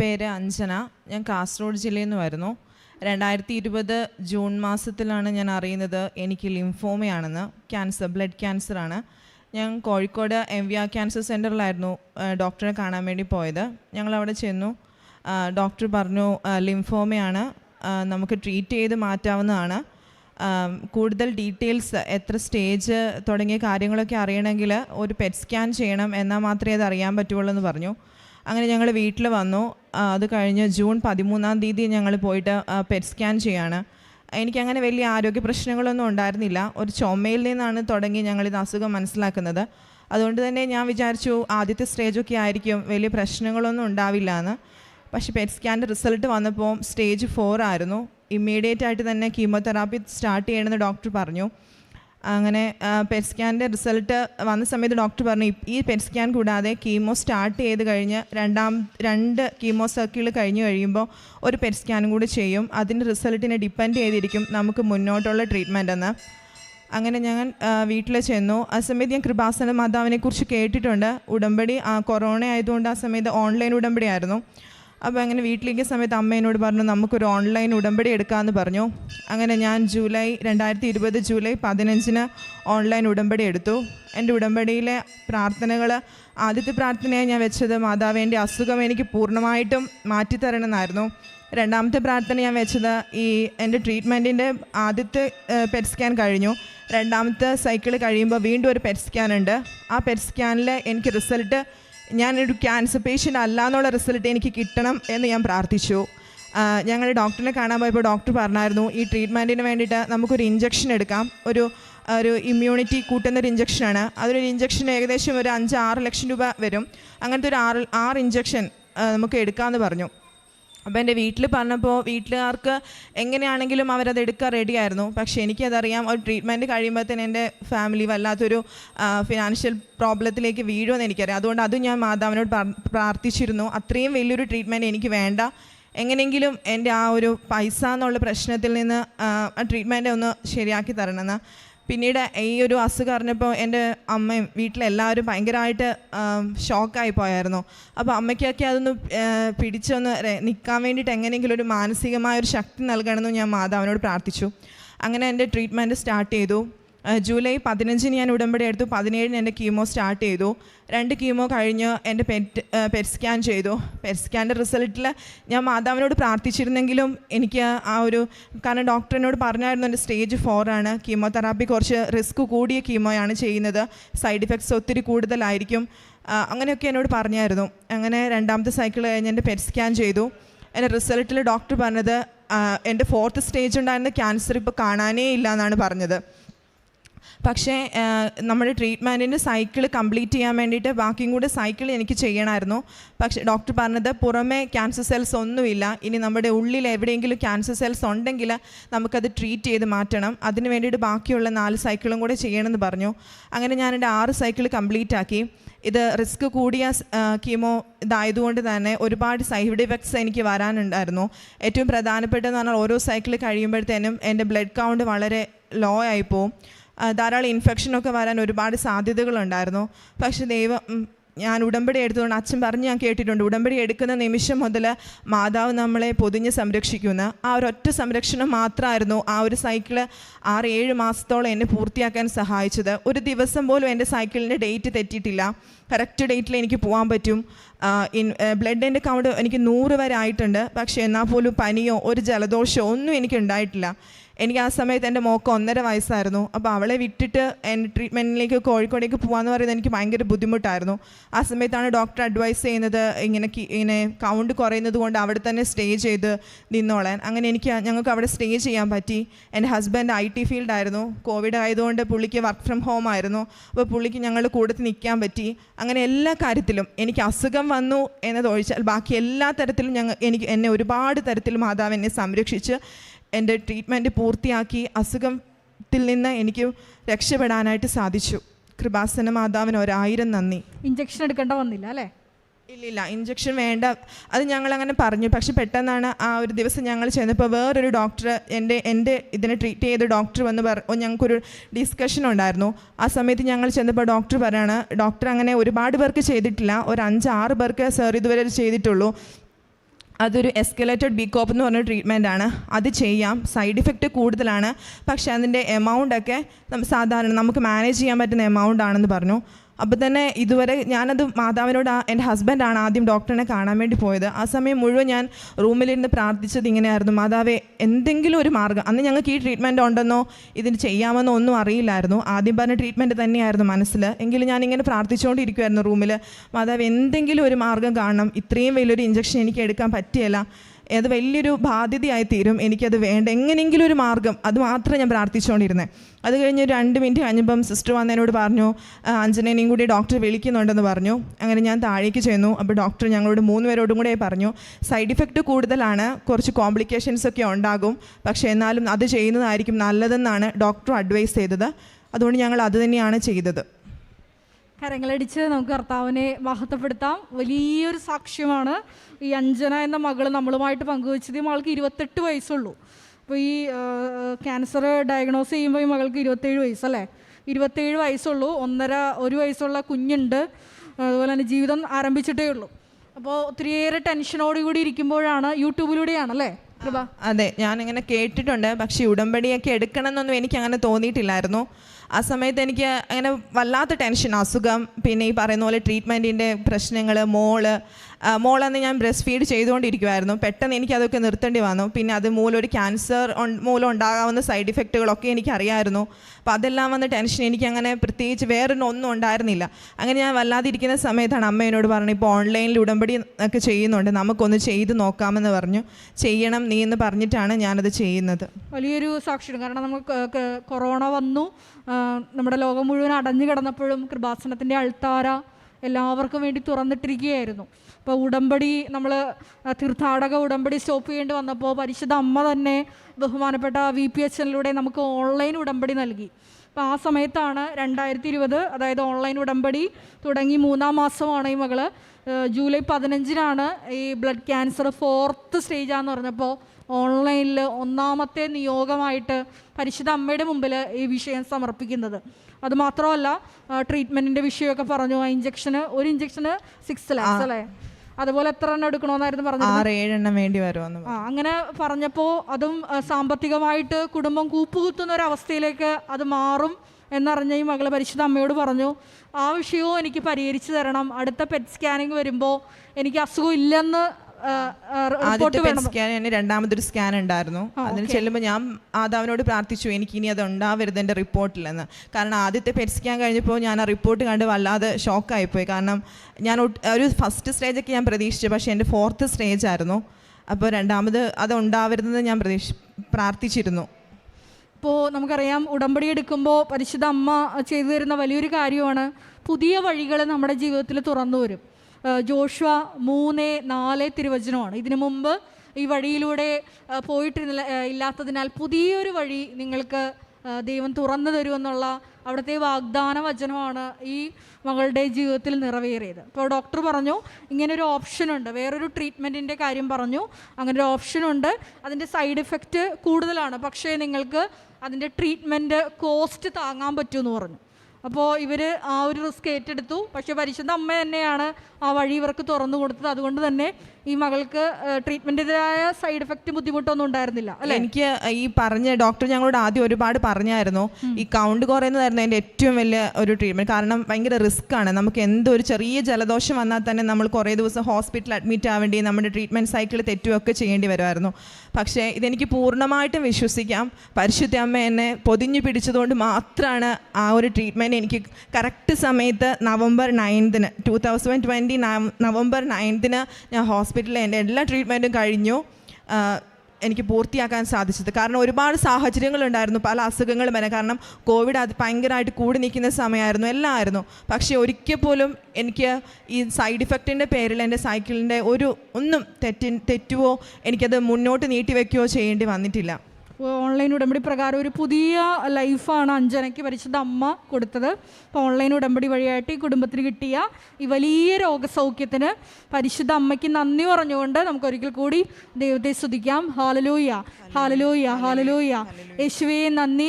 പേര് അഞ്ജന. ഞാൻ കാസർഗോഡ് ജില്ലയിൽ നിന്ന് വരുന്നു. രണ്ടായിരത്തി ഇരുപത് ജൂൺ മാസത്തിലാണ് ഞാൻ അറിയുന്നത് എനിക്ക് ലിംഫോമയാണെന്ന്. ക്യാൻസർ ബ്ലഡ് ക്യാൻസറാണ്. ഞാൻ Kozhikode M V R cancer സെന്ററിലായിരുന്നു ഡോക്ടറെ കാണാൻ വേണ്ടി പോയത്. ഞങ്ങൾ അവിടെ ചെന്നു ഡോക്ടർ പറഞ്ഞു ലിംഫോമയാണ് നമുക്ക് ട്രീറ്റ് ചെയ്ത് മാറ്റാവുന്നതാണ്. കൂടുതൽ ഡീറ്റെയിൽസ് എത്ര സ്റ്റേജ് തുടങ്ങിയ കാര്യങ്ങളൊക്കെ അറിയണമെങ്കിൽ ഒരു പെറ്റ് സ്കാൻ ചെയ്യണം എന്നാൽ മാത്രമേ അത് അറിയാൻ പറ്റുള്ളൂ എന്ന് പറഞ്ഞു. അങ്ങനെ ഞങ്ങൾ വീട്ടിൽ വന്നു. അത് കഴിഞ്ഞ് ജൂൺ പതിമൂന്നാം തീയതി ഞങ്ങൾ പോയിട്ട് പെറ്റ് സ്കാൻ ചെയ്യാണ്. എനിക്കങ്ങനെ വലിയ ആരോഗ്യ പ്രശ്നങ്ങളൊന്നും ഉണ്ടായിരുന്നില്ല. ഒരു ചുമയിൽ നിന്നാണ് തുടങ്ങി ഇത് അസുഖം മനസ്സിലാക്കുന്നത്. അതുകൊണ്ട് തന്നെ ഞാൻ വിചാരിച്ചു ആദ്യത്തെ സ്റ്റേജൊക്കെ ആയിരിക്കും വലിയ പ്രശ്നങ്ങളൊന്നും ഉണ്ടാവില്ല എന്ന് പക്ഷേ പെറ്റ് സ്കാന്റെ റിസൾട്ട് വന്നപ്പോൾ സ്റ്റേജ് ഫോർ ആയിരുന്നു. ഇമ്മീഡിയറ്റ് ആയിട്ട് തന്നെ കീമോതെറാപ്പി സ്റ്റാർട്ട് ചെയ്യണമെന്ന് ഡോക്ടർ പറഞ്ഞു. അങ്ങനെ പെറ്റ് സ്കാന്റെ റിസൾട്ട് വന്ന സമയത്ത് ഡോക്ടർ പറഞ്ഞു ഈ പെറ്റ് സ്കാൻ കൂടാതെ കീമോ സ്റ്റാർട്ട് ചെയ്ത് കഴിഞ്ഞ് രണ്ടാം രണ്ട് കീമോ സർക്കിൾ കഴിഞ്ഞ് കഴിയുമ്പോൾ ഒരു പെറ്റ് സ്കാനും കൂടി ചെയ്യും. അതിന്റെ റിസൾട്ടിനെ ഡിപ്പെൻഡ് ചെയ്തിരിക്കും നമുക്ക് മുന്നോട്ടുള്ള ട്രീറ്റ്മെന്റ് എന്ന്. അങ്ങനെ ഞാൻ വീട്ടിൽ ചെന്നു. ആ സമയത്ത് ഞാൻ കൃപാസന മാതാവിനെ കുറിച്ച് കേട്ടിട്ടുണ്ട്. ഉടമ്പടി കൊറോണ ആയതുകൊണ്ട് ആ സമയത്ത് ഓൺലൈൻ ഉടമ്പടി ആയിരുന്നു. അപ്പോൾ അങ്ങനെ വീട്ടിലേക്ക് സമയത്ത് അമ്മേനോട് പറഞ്ഞു നമുക്കൊരു ഓൺലൈൻ ഉടമ്പടി എടുക്കാമെന്ന് പറഞ്ഞു. അങ്ങനെ ഞാൻ ജൂലൈ രണ്ടായിരത്തി ഇരുപത് ജൂലൈ പതിനഞ്ചിന് ഓൺലൈൻ ഉടമ്പടി എടുത്തു. എന്റെ ഉടമ്പടിയിലെ പ്രാർത്ഥനകൾ ആദ്യത്തെ പ്രാർത്ഥനയായി ഞാൻ വെച്ചത് മാതാവേന്റെ അസുഖം എനിക്ക് പൂർണമായിട്ടും മാറ്റിത്തരണമെന്നായിരുന്നു. രണ്ടാമത്തെ പ്രാർത്ഥന ഞാൻ വെച്ചത് ഈ എന്റെ ട്രീറ്റ്മെന്റിന്റെ ആദ്യത്തെ പെറ്റ് സ്കാൻ കഴിഞ്ഞു. രണ്ടാമത്തെ സൈക്കിൾ കഴിയുമ്പോൾ വീണ്ടും ഒരു പെറ്റ് സ്കാൻ ഉണ്ട്. ആ പെറ്റ് സ്കാനിൽ എനിക്ക് റിസൾട്ട് ഞാനൊരു ക്യാൻസർ പേഷ്യന്റ് അല്ല എന്നുള്ള റിസൾട്ട് എനിക്ക് കിട്ടണം എന്ന് ഞാൻ പ്രാർത്ഥിച്ചു. ഞങ്ങൾ ഡോക്ടറിനെ കാണാൻ പോയപ്പോൾ ഡോക്ടർ പറഞ്ഞായിരുന്നു ഈ ട്രീറ്റ്മെന്റിന് വേണ്ടിയിട്ട് നമുക്കൊരു ഇഞ്ചക്ഷൻ എടുക്കാം. ഒരു ഒരു ഇമ്മ്യൂണിറ്റി കൂട്ടുന്ന ഒരു ഇഞ്ചക്ഷനാണ് അതൊരു ഇഞ്ചക്ഷൻ ഏകദേശം ഒരു അഞ്ച് ആറ് ലക്ഷം രൂപ വരും. അങ്ങനത്തെ ഒരു ആറ് ആറ് ഇഞ്ചക്ഷൻ നമുക്ക് എടുക്കാമെന്ന് പറഞ്ഞു. അപ്പോൾ എന്റെ വീട്ടിൽ പറഞ്ഞപ്പോൾ വീട്ടുകാർക്ക് എങ്ങനെയാണെങ്കിലും അവരത് എടുക്കാൻ റെഡിയായിരുന്നു പക്ഷേ എനിക്കതറിയാം ഒരു ട്രീറ്റ്മെന്റ് കഴിയുമ്പോഴത്തേന് എന്റെ ഫാമിലി വല്ലാത്തൊരു ഫിനാൻഷ്യൽ പ്രോബ്ലത്തിലേക്ക് വീഴുമെന്ന് എനിക്കറിയാം. അതുകൊണ്ട് അതും ഞാൻ മാതാവിനോട് പ്രാർത്ഥിച്ചിരുന്നു. അത്രയും വലിയൊരു ട്രീറ്റ്മെന്റ് എനിക്ക് വേണ്ട. എങ്ങനെയെങ്കിലും എന്റെ ആ ഒരു പൈസ എന്നുള്ള പ്രശ്നത്തിൽ നിന്ന് ആ ട്രീറ്റ്മെന്റ് ഒന്ന് ശരിയാക്കി തരണമെന്ന്. പിന്നീട് ഈ ഒരു അസുഖം അറിഞ്ഞപ്പോൾ എന്റെ അമ്മയും വീട്ടിലെല്ലാവരും ഭയങ്കരമായിട്ട് ഷോക്കായി പോയായിരുന്നു. അപ്പോൾ അമ്മയ്ക്കൊക്കെ അതൊന്ന് പിടിച്ചൊന്ന് നിൽക്കാൻ വേണ്ടിയിട്ട് എങ്ങനെയെങ്കിലും ഒരു മാനസികമായ ഒരു ശക്തി നൽകണമെന്ന് ഞാൻ മാതാവിനോട് പ്രാർത്ഥിച്ചു. അങ്ങനെ എന്റെ ട്രീറ്റ്മെന്റ് സ്റ്റാർട്ട് ചെയ്തു. ജൂലൈ പതിനഞ്ചിന് ഞാൻ ഉടമ്പടി എടുത്തു. പതിനേഴിന് എന്റെ കീമോ സ്റ്റാർട്ട് ചെയ്തു. രണ്ട് കീമോ കഴിഞ്ഞ് എന്റെ പെറ്റ് പെറ്റ് സ്കാൻ ചെയ്തു. പെറ്റ് സ്കാന്റെ റിസൾട്ടിൽ ഞാൻ മാതാവിനോട് പ്രാർത്ഥിച്ചിരുന്നെങ്കിലും എനിക്ക് ആ ഒരു കാരണം ഡോക്ടറിനോട് പറഞ്ഞായിരുന്നു എന്റെ സ്റ്റേജ് ഫോറാണ് കീമോതെറാപ്പി കുറച്ച് റിസ്ക് കൂടിയ കീമോയാണ് ചെയ്യുന്നത്. സൈഡ് ഇഫക്ട്സ് ഒത്തിരി കൂടുതലായിരിക്കും. അങ്ങനെയൊക്കെ എന്നോട് പറഞ്ഞായിരുന്നു. അങ്ങനെ രണ്ടാമത്തെ സൈക്കിൾ കഴിഞ്ഞ് എന്റെ പെറ്റ് സ്കാൻ ചെയ്തു. എന്റെ റിസൾട്ടിൽ ഡോക്ടർ പറഞ്ഞത് എന്റെ ഫോർത്ത് സ്റ്റേജ് ഉണ്ടായിരുന്ന ക്യാൻസർ ഇപ്പോൾ കാണാനേ ഇല്ല എന്നാണ് പറഞ്ഞത്. പക്ഷേ നമ്മുടെ ട്രീറ്റ്മെന്റിന്റെ സൈക്കിൾ കംപ്ലീറ്റ് ചെയ്യാൻ വേണ്ടിയിട്ട് ബാക്കിയും കൂടെ സൈക്കിൾ എനിക്ക് ചെയ്യണമായിരുന്നു. പക്ഷേ ഡോക്ടർ പറഞ്ഞത് പുറമേ ക്യാൻസർ സെൽസ് ഒന്നുമില്ല. ഇനി നമ്മുടെ ഉള്ളിൽ എവിടെയെങ്കിലും ക്യാൻസർ സെൽസ് ഉണ്ടെങ്കിൽ നമുക്കത് ട്രീറ്റ് ചെയ്ത് മാറ്റണം. അതിന് വേണ്ടിയിട്ട് ബാക്കിയുള്ള നാല് സൈക്കിളും കൂടെ ചെയ്യണമെന്ന് പറഞ്ഞു. അങ്ങനെ ഞാൻ എന്റെ ആറ് സൈക്കിൾ കംപ്ലീറ്റ് ആക്കി. ഇത് റിസ്ക് കൂടിയ കീമോ ഇതായതുകൊണ്ട് തന്നെ ഒരുപാട് സൈഡ് ഇഫക്ട്സ് എനിക്ക് വരാനുണ്ടായിരുന്നു. ഏറ്റവും പ്രധാനപ്പെട്ടതെന്ന് പറഞ്ഞാൽ ഓരോ സൈക്കിൾ കഴിയുമ്പോഴത്തേനും എന്റെ ബ്ലഡ് കൗണ്ട് വളരെ ലോ ആയിപ്പോവും ധാരാളം ഇൻഫെക്ഷനൊക്കെ വരാൻ ഒരുപാട് സാധ്യതകളുണ്ടായിരുന്നു. പക്ഷെ ദൈവം ഞാൻ ഉടമ്പടി എടുത്തുകൊണ്ട് അച്ഛൻ പറഞ്ഞ് ഞാൻ കേട്ടിട്ടുണ്ട് ഉടമ്പടി എടുക്കുന്ന നിമിഷം മുതൽ മാതാവ് നമ്മളെ പൊതിഞ്ഞ് സംരക്ഷിക്കുന്ന. ആ ഒരൊറ്റ സംരക്ഷണം മാത്രമായിരുന്നു ആ ഒരു സൈക്കിൾ ആറ് ഏഴ് മാസത്തോളം എന്നെ പൂർത്തിയാക്കാൻ സഹായിച്ചത്. ഒരു ദിവസം പോലും എന്റെ സൈക്കിളിന്റെ ഡേറ്റ് തെറ്റിയിട്ടില്ല. കറക്റ്റ് ഡേറ്റിൽ എനിക്ക് പോകാൻ പറ്റും. ഇൻ ബ്ലഡിന്റെ കൗണ്ട് എനിക്ക് നൂറ് വരെ ആയിട്ടുണ്ട്. പക്ഷേ എന്നാൽ പോലും പനിയോ ഒരു ജലദോഷമോ ഒന്നും എനിക്ക് ഉണ്ടായിട്ടില്ല. എനിക്ക് ആ സമയത്ത് എന്റെ മോക്ക് ഒന്നര വയസ്സായിരുന്നു. അപ്പോൾ അവളെ വിട്ടിട്ട് എന്റെ ട്രീറ്റ്മെന്റിലേക്ക് കോഴിക്കോടേക്ക് പോകാമെന്ന് പറയുന്നത് എനിക്ക് ഭയങ്കര ബുദ്ധിമുട്ടായിരുന്നു. ആ സമയത്താണ് ഡോക്ടർ അഡ്വൈസ് ചെയ്യുന്നത് ഇങ്ങനെ ഇങ്ങനെ കൗണ്ട് കുറയുന്നത് കൊണ്ട് അവിടെ തന്നെ സ്റ്റേ ചെയ്ത് നിന്നോളാൻ. അങ്ങനെ എനിക്ക് ഞങ്ങൾക്ക് അവിടെ സ്റ്റേ ചെയ്യാൻ പറ്റി. എന്റെ ഹസ്ബൻഡ് ഐ ടി ഫീൽഡായിരുന്നു. കോവിഡ് ആയതുകൊണ്ട് പുള്ളിക്ക് വർക്ക് ഫ്രം ഹോം ആയിരുന്നു. അപ്പോൾ പുള്ളിക്ക് ഞങ്ങൾ കൂടത്തിൽ നിൽക്കാൻ പറ്റി. അങ്ങനെ എല്ലാ കാര്യത്തിലും എനിക്ക് അസുഖം വന്നു എന്നത് ഒഴിച്ചാൽ ബാക്കി എല്ലാ തരത്തിലും ഞങ്ങൾ എനിക്ക് എന്നെ ഒരുപാട് തരത്തിൽ മാതാവ് എന്നെ സംരക്ഷിച്ച് എന്റെ ട്രീറ്റ്മെന്റ് പൂർത്തിയാക്കി അസുഖത്തിൽ നിന്ന് എനിക്ക് രക്ഷപ്പെടാനായിട്ട് സാധിച്ചു. കൃപാസന മാതാവിന് ഒരായിരം നന്ദി. ഇഞ്ചക്ഷൻ എടുക്കേണ്ട വന്നില്ല അല്ലേ? ഇല്ലില്ല ഇഞ്ചക്ഷൻ വേണ്ട. അത് ഞങ്ങൾ അങ്ങനെ പറഞ്ഞു. പക്ഷെ പെട്ടെന്നാണ് ആ ഒരു ദിവസം ഞങ്ങൾ ചെന്നപ്പോൾ വേറൊരു ഡോക്ടർ എന്റെ എന്റെ ഇതിനെ ട്രീറ്റ് ചെയ്ത ഡോക്ടർ വന്ന് പറ ഞങ്ങൾക്കൊരു ഡിസ്കഷൻ ഉണ്ടായിരുന്നു. ആ സമയത്ത് ഞങ്ങൾ ചെന്നപ്പോൾ ഡോക്ടർ പറയാണ് ഡോക്ടർ അങ്ങനെ ഒരുപാട് പേർക്ക് ചെയ്തിട്ടില്ല. ഒരു അഞ്ച് ആറ് പേർക്ക് സർ ഇതുവരെ ചെയ്തിട്ടുള്ളൂ. അതൊരു എസ്കലേറ്റഡ് ബികോപ്പ് എന്ന് പറഞ്ഞ ട്രീറ്റ്മെന്റ് ആണ്. അത് ചെയ്യാം. സൈഡ് ഇഫക്റ്റ് കൂടുതലാണ്. പക്ഷേ അതിന്റെ എമൗണ്ടൊക്കെ സാധാരണ നമുക്ക് മാനേജ് ചെയ്യാൻ പറ്റുന്ന എമൗണ്ട് ആണെന്ന് പറഞ്ഞു. അപ്പോൾ തന്നെ ഇതുവരെ ഞാനത് മാതാവിനോട് എന്റെ ഹസ്ബൻഡാണ് ആദ്യം ഡോക്ടറിനെ കാണാൻ വേണ്ടി പോയത്. ആ സമയം മുഴുവൻ ഞാൻ റൂമിലിരുന്ന് പ്രാർത്ഥിച്ചത് ഇങ്ങനെയായിരുന്നു. മാതാവെ എന്തെങ്കിലും ഒരു മാർഗം അന്ന് ഞങ്ങൾക്ക് ഈ ട്രീറ്റ്മെന്റ് ഉണ്ടെന്നോ ഇതിന് ചെയ്യാമെന്നോ ഒന്നും അറിയില്ലായിരുന്നു. ആദ്യം പറഞ്ഞ ട്രീറ്റ്മെന്റ് തന്നെയായിരുന്നു മനസ്സിൽ. എങ്കിലും ഞാനിങ്ങനെ പ്രാർത്ഥിച്ചുകൊണ്ടിരിക്കുമായിരുന്നു റൂമിൽ മാതാവ് എന്തെങ്കിലും ഒരു മാർഗം കാണണം. ഇത്രയും വലിയൊരു ഇഞ്ചക്ഷൻ എനിക്ക് എടുക്കാൻ പറ്റിയല്ല. അത് വലിയൊരു ബാധ്യതയായി തീരും എനിക്കത് വേണ്ട. എങ്ങനെയെങ്കിലും ഒരു മാർഗം അത് മാത്രമേ ഞാൻ പ്രാർത്ഥിച്ചുകൊണ്ടിരുന്നത് അത് കഴിഞ്ഞ് രണ്ട് മിനിറ്റ് കഴിഞ്ഞപ്പം സിസ്റ്റർ വന്നതിനോട് പറഞ്ഞു "ആ, അഞ്ജനേനെയും കൂടി ഡോക്ടർ വിളിക്കുന്നുണ്ടെന്ന് പറഞ്ഞു. അങ്ങനെ ഞാൻ താഴേക്ക് ചെന്നു. അപ്പോൾ ഡോക്ടർ ഞങ്ങളോട് മൂന്ന് പേരോടും കൂടെ പറഞ്ഞു സൈഡ് ഇഫക്റ്റ് കൂടുതലാണ് കുറച്ച് കോംപ്ലിക്കേഷൻസ് ഒക്കെ ഉണ്ടാകും. പക്ഷേ എന്നാലും അത് ചെയ്യുന്നതായിരിക്കും നല്ലതെന്നാണ് ഡോക്ടർ അഡ്വൈസ് ചെയ്തത്. അതുകൊണ്ട് ഞങ്ങൾ അത് തന്നെയാണ് ചെയ്തത്. കരങ്ങളടിച്ച് നമുക്ക് കർത്താവിനെ മഹത്വപ്പെടുത്താം വലിയൊരു സാക്ഷ്യമാണ് ഈ അഞ്ജന എന്ന മകൾ നമ്മളുമായിട്ട് പങ്കുവച്ചത്. ആൾക്ക് ഇരുപത്തെട്ട് വയസ്സുള്ളൂ. അപ്പോൾ ഈ ക്യാൻസർ ഡയഗ്നോസ് ചെയ്യുമ്പോൾ ഈ മകൾക്ക് ഇരുപത്തേഴ് വയസ്സല്ലേ? ഇരുപത്തേഴ് വയസ്സുള്ളൂ. ഒന്നര ഒരു വയസ്സുള്ള കുഞ്ഞുണ്ട്. അതുപോലെ തന്നെ ജീവിതം ആരംഭിച്ചിട്ടേ ഉള്ളൂ. അപ്പോൾ ഒത്തിരിയേറെ ടെൻഷനോടുകൂടി ഇരിക്കുമ്പോഴാണ് യൂട്യൂബിലൂടെയാണല്ലേ അതെ. ഞാനിങ്ങനെ കേട്ടിട്ടുണ്ട്. പക്ഷേ ഉടമ്പടിയൊക്കെ എടുക്കണം എന്നൊന്നും എനിക്ക് അങ്ങനെ തോന്നിയിട്ടില്ലായിരുന്നു. ആ സമയത്ത് എനിക്ക് അങ്ങനെ വല്ലാത്ത ടെൻഷൻ അസുഖം പിന്നെ ഈ പറയുന്ന പോലെ ട്രീറ്റ്മെന്റിന്റെ പ്രശ്നങ്ങൾ മോൾ മോളന്ന് ഞാൻ ബ്രസ്റ്റ് ഫീഡ് ചെയ്തുകൊണ്ടിരിക്കുമായിരുന്നു പെട്ടെന്ന് എനിക്ക് അതൊക്കെ നിർത്തേണ്ടി വന്നു. പിന്നെ അത് മൂലം ഒരു ക്യാൻസർ മൂലം ഉണ്ടാകാവുന്ന സൈഡ് ഇഫക്റ്റുകളൊക്കെ എനിക്കറിയായിരുന്നു. അപ്പോൾ അതെല്ലാം വന്ന ടെൻഷൻ എനിക്ക് അങ്ങനെ പ്രത്യേകിച്ച് വേറൊന്നും ഉണ്ടായിരുന്നില്ല. അങ്ങനെ ഞാൻ വല്ലാതിരിക്കുന്ന സമയത്താണ് അമ്മ എന്നോട് പറഞ്ഞു ഇപ്പോൾ ഓൺലൈനിൽ ഉടമ്പടി ഒക്കെ ചെയ്യുന്നുണ്ട്. നമുക്കൊന്ന് ചെയ്ത് നോക്കാമെന്ന് പറഞ്ഞു. ചെയ്യണം നീ എന്ന് പറഞ്ഞിട്ടാണ് ഞാനത് ചെയ്യുന്നത്. വലിയൊരു സാക്ഷ്യം കാരണം നമുക്ക് കൊറോണ വന്നു. നമ്മുടെ ലോകം മുഴുവൻ അടഞ്ഞു കിടന്നപ്പോഴും കൃപാസനത്തിന്റെ അൾത്താര എല്ലാവർക്കും വേണ്ടി തുറന്നിട്ടിരിക്കുകയായിരുന്നു. അപ്പോൾ ഉടമ്പടി നമ്മൾ തീർത്ഥാടക ഉടമ്പടി സ്റ്റോപ്പ് ചെയ്യേണ്ടി വന്നപ്പോൾ പരിശുദ്ധ അമ്മ തന്നെ ബഹുമാനപ്പെട്ട വി പി എച്ച് എന്നിലൂടെ നമുക്ക് ഓൺലൈൻ ഉടമ്പടി നൽകി. അപ്പോൾ ആ സമയത്താണ് രണ്ടായിരത്തി ഇരുപത് അതായത് ഓൺലൈൻ ഉടമ്പടി തുടങ്ങി മൂന്നാം മാസമാണ് ഈ മകൾ. ജൂലൈ പതിനഞ്ചിനാണ് ഈ ബ്ലഡ് ക്യാൻസർ ഫോർത്ത് സ്റ്റേജാന്ന് പറഞ്ഞപ്പോൾ ഓൺലൈനിൽ ഒന്നാമത്തെ നിയോഗമായിട്ട് പരിശുദ്ധ അമ്മയുടെ മുമ്പിൽ ഈ വിഷയം സമർപ്പിക്കുന്നത്. അതുമാത്രമല്ല ട്രീറ്റ്മെന്റിന്റെ വിഷയമൊക്കെ പറഞ്ഞു. ആ ഇഞ്ചക്ഷന് ഒരു ഇഞ്ചക്ഷന് സിക്സ് ലാക്സ് അല്ലേ? അതുപോലെ എത്ര എണ്ണം എടുക്കണമെന്നായിരുന്നു പറഞ്ഞത് ആറ് ഏഴെണ്ണം വേണ്ടി വരുമെന്ന് ആ അങ്ങനെ പറഞ്ഞപ്പോൾ അതും സാമ്പത്തികമായിട്ട് കുടുംബം കൂപ്പുകുത്തുന്ന ഒരു അവസ്ഥയിലേക്ക് അത് മാറും എന്നറിഞ്ഞ ഈ മകൾ പരിശുദ്ധ അമ്മയോട് പറഞ്ഞു ആ വിഷയവും എനിക്ക് പരിഹരിച്ചു തരണം. അടുത്ത പെറ്റ് സ്കാനിങ് വരുമ്പോൾ എനിക്ക് അസുഖം ഇല്ലെന്ന് ആദ്യത്തെ പെറ്റ് സ്കാൻ രണ്ടാമതൊരു സ്കാൻ ഉണ്ടായിരുന്നു. അതിന് ചെല്ലുമ്പോൾ ഞാൻ ആദാവിനോട് പ്രാർത്ഥിച്ചു എനിക്ക് ഇനി അത് ഉണ്ടാവരുത് എന്റെ റിപ്പോർട്ടിലെന്ന്. കാരണം ആദ്യത്തെ പെറ്റ് സ്കാൻ കഴിഞ്ഞപ്പോൾ ഞാൻ ആ റിപ്പോർട്ട് കണ്ട് വല്ലാതെ ഷോക്കായിപ്പോയി കാരണം ഞാൻ ഒരു ഫസ്റ്റ് സ്റ്റേജൊക്കെ ഞാൻ പ്രതീക്ഷിച്ചു പക്ഷേ എന്റെ ഫോർത്ത് സ്റ്റേജ് ആയിരുന്നു. അപ്പോൾ രണ്ടാമത് അത് ഉണ്ടാവരുതെന്ന് ഞാൻ പ്രതീക്ഷ പ്രാർത്ഥിച്ചിരുന്നു. ഇപ്പോൾ നമുക്കറിയാം ഉടമ്പടി എടുക്കുമ്പോൾ പരിശുദ്ധ അമ്മ ചെയ്തു തരുന്ന വലിയൊരു കാര്യമാണ് പുതിയ വഴികൾ നമ്മുടെ ജീവിതത്തിൽ തുറന്നു വരും. ജോഷുവ മൂന്ന് നാല് തിരുവചനമാണ്. ഇതിനു മുമ്പ് ഈ വഴിയിലൂടെ പോയിട്ടില്ല ഇല്ലാത്തതിനാൽ പുതിയൊരു വഴി നിങ്ങൾക്ക് ദൈവം തുറന്നു തരുമെന്നുള്ള അവിടുത്തെ വാഗ്ദാന വചനമാണ് ഈ മകളുടെ ജീവിതത്തിൽ നിറവേറിയത്. അപ്പോൾ ഡോക്ടർ പറഞ്ഞു ഇങ്ങനൊരു ഓപ്ഷനുണ്ട് വേറൊരു ട്രീറ്റ്മെന്റിന്റെ കാര്യം പറഞ്ഞു. അങ്ങനെ ഒരു ഓപ്ഷനുണ്ട് അതിന്റെ സൈഡ് എഫക്റ്റ് കൂടുതലാണ്. പക്ഷേ നിങ്ങൾക്ക് അതിന്റെ ട്രീറ്റ്മെന്റ് കോസ്റ്റ് താങ്ങാൻ പറ്റുമെന്ന് പറഞ്ഞു. അപ്പോൾ ഇവർ ആ ഒരു റിസ്ക് ഏറ്റെടുത്തു. പക്ഷേ പരിശുദ്ധ അമ്മ തന്നെയാണ് ആ വഴി ഇവർക്ക് തുറന്നു കൊടുത്തത്. അതുകൊണ്ട് തന്നെ ഈ മകൾക്ക് ട്രീറ്റ്മെന്റിന്റെതായ സൈഡ് എഫക്റ്റ് ബുദ്ധിമുട്ടൊന്നും ഉണ്ടായിരുന്നില്ല. അല്ലേ? എനിക്ക് ഈ പറഞ്ഞ ഡോക്ടർ ഞങ്ങളോട് ആദ്യം ഒരുപാട് പറഞ്ഞായിരുന്നു. ഈ കൗണ്ട് കുറയുന്നതായിരുന്നു എന്റെ ഏറ്റവും വലിയ ഒരു ട്രീറ്റ്മെന്റ് കാരണം ഭയങ്കര റിസ്ക് ആണ്. നമുക്ക് എന്തൊരു ചെറിയ ജലദോഷം വന്നാൽ തന്നെ നമ്മൾ കുറേ ദിവസം ഹോസ്പിറ്റലിൽ അഡ്മിറ്റ് ആവേണ്ടി നമ്മുടെ ട്രീറ്റ്മെന്റ് സൈക്കിൾ തെറ്റുകയൊക്കെ ചെയ്യേണ്ടി വരുമായിരുന്നു. പക്ഷേ ഇതെനിക്ക് പൂർണമായിട്ടും വിശ്വസിക്കാം. പരിശുദ്ധ അമ്മ എന്നെ പൊതിഞ്ഞു പിടിച്ചതുകൊണ്ട് മാത്രമാണ് ആ ഒരു ട്രീറ്റ്മെന്റ് എനിക്ക് കറക്റ്റ് സമയത്ത് നവംബർ നയൻത്തിന് ടു തൗസൻഡ് ട്വന്റി നവംബർ നയൻത്തിന് ഞാൻ ഹോസ്പിറ്റലിൽ എന്റെ എല്ലാ ട്രീറ്റ്മെന്റും കഴിഞ്ഞു. എനിക്ക് പൂർത്തിയാക്കാൻ സാധിച്ചത്. കാരണം ഒരുപാട് സാഹചര്യങ്ങളുണ്ടായിരുന്നു പല അസുഖങ്ങളും വരെ കാരണം കോവിഡ് അത് ഭയങ്കരമായിട്ട് കൂടി നിൽക്കുന്ന സമയമായിരുന്നു എല്ലാം ആയിരുന്നു പക്ഷേ ഒരിക്കൽ പോലും എനിക്ക് ഈ സൈഡ് ഇഫക്റ്റിന്റെ പേരിൽ എന്റെ സൈക്കിളിന്റെ ഒരു ഒന്നും തെറ്റി തെറ്റുവോ എനിക്കത് മുന്നോട്ട് നീട്ടി വയ്ക്കുകയോ ചെയ്യേണ്ടി വന്നിട്ടില്ല. ഓൺലൈൻ ഉടമ്പടി പ്രകാരം ഒരു പുതിയ ലൈഫാണ് അഞ്ജനയ്ക്ക് പരിശുദ്ധ അമ്മ കൊടുത്തത്. അപ്പോൾ ഓൺലൈൻ ഉടമ്പടി വഴിയായിട്ട് ഈ കുടുംബത്തിന് കിട്ടിയ ഈ വലിയ രോഗസൗഖ്യത്തിന് പരിശുദ്ധ അമ്മയ്ക്ക് നന്ദി പറഞ്ഞുകൊണ്ട് നമുക്ക് ഒരിക്കൽ കൂടി ദൈവത്തെ സ്തുതിക്കാം. ഹാലലൂയ ഹാലലൂയ ഹാലലൂയ യേശുവേ നന്ദി.